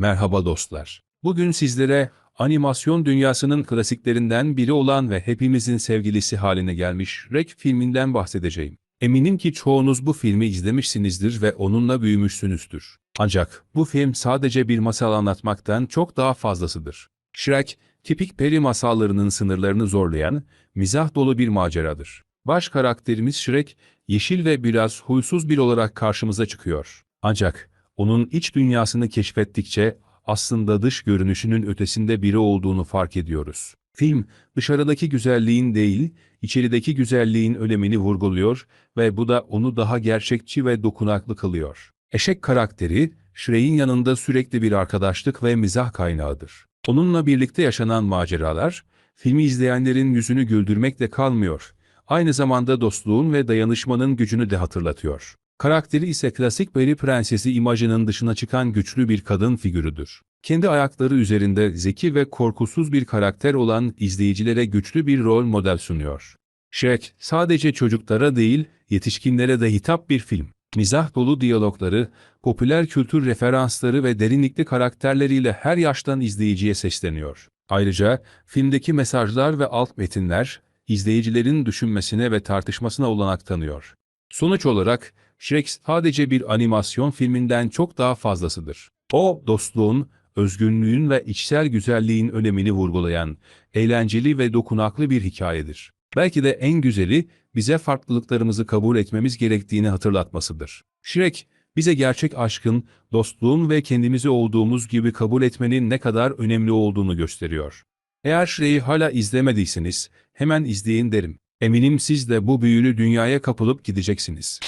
Merhaba dostlar. Bugün sizlere animasyon dünyasının klasiklerinden biri olan ve hepimizin sevgilisi haline gelmiş Shrek filminden bahsedeceğim. Eminim ki çoğunuz bu filmi izlemişsinizdir ve onunla büyümüşsünüzdür. Ancak bu film sadece bir masal anlatmaktan çok daha fazlasıdır. Shrek, tipik peri masallarının sınırlarını zorlayan, mizah dolu bir maceradır. Baş karakterimiz Shrek, yeşil ve biraz huysuz bir olarak karşımıza çıkıyor. Ancak onun iç dünyasını keşfettikçe aslında dış görünüşünün ötesinde biri olduğunu fark ediyoruz. Film, dışarıdaki güzelliğin değil, içerideki güzelliğin önemini vurguluyor ve bu da onu daha gerçekçi ve dokunaklı kılıyor. Eşek karakteri, Shrek'in yanında sürekli bir arkadaşlık ve mizah kaynağıdır. Onunla birlikte yaşanan maceralar, filmi izleyenlerin yüzünü güldürmekle kalmıyor, aynı zamanda dostluğun ve dayanışmanın gücünü de hatırlatıyor. Karakteri ise klasik peri prensesi imajının dışına çıkan güçlü bir kadın figürüdür. Kendi ayakları üzerinde zeki ve korkusuz bir karakter olan izleyicilere güçlü bir rol model sunuyor. Shrek, sadece çocuklara değil, yetişkinlere de hitap bir film. Mizah dolu diyalogları, popüler kültür referansları ve derinlikli karakterleriyle her yaştan izleyiciye sesleniyor. Ayrıca filmdeki mesajlar ve alt metinler, izleyicilerin düşünmesine ve tartışmasına olanak tanıyor. Sonuç olarak, Shrek sadece bir animasyon filminden çok daha fazlasıdır. O, dostluğun, özgünlüğün ve içsel güzelliğin önemini vurgulayan, eğlenceli ve dokunaklı bir hikayedir. Belki de en güzeli, bize farklılıklarımızı kabul etmemiz gerektiğini hatırlatmasıdır. Shrek, bize gerçek aşkın, dostluğun ve kendimizi olduğumuz gibi kabul etmenin ne kadar önemli olduğunu gösteriyor. Eğer Shrek'i hala izlemediyseniz, hemen izleyin derim. Eminim siz de bu büyülü dünyaya kapılıp gideceksiniz.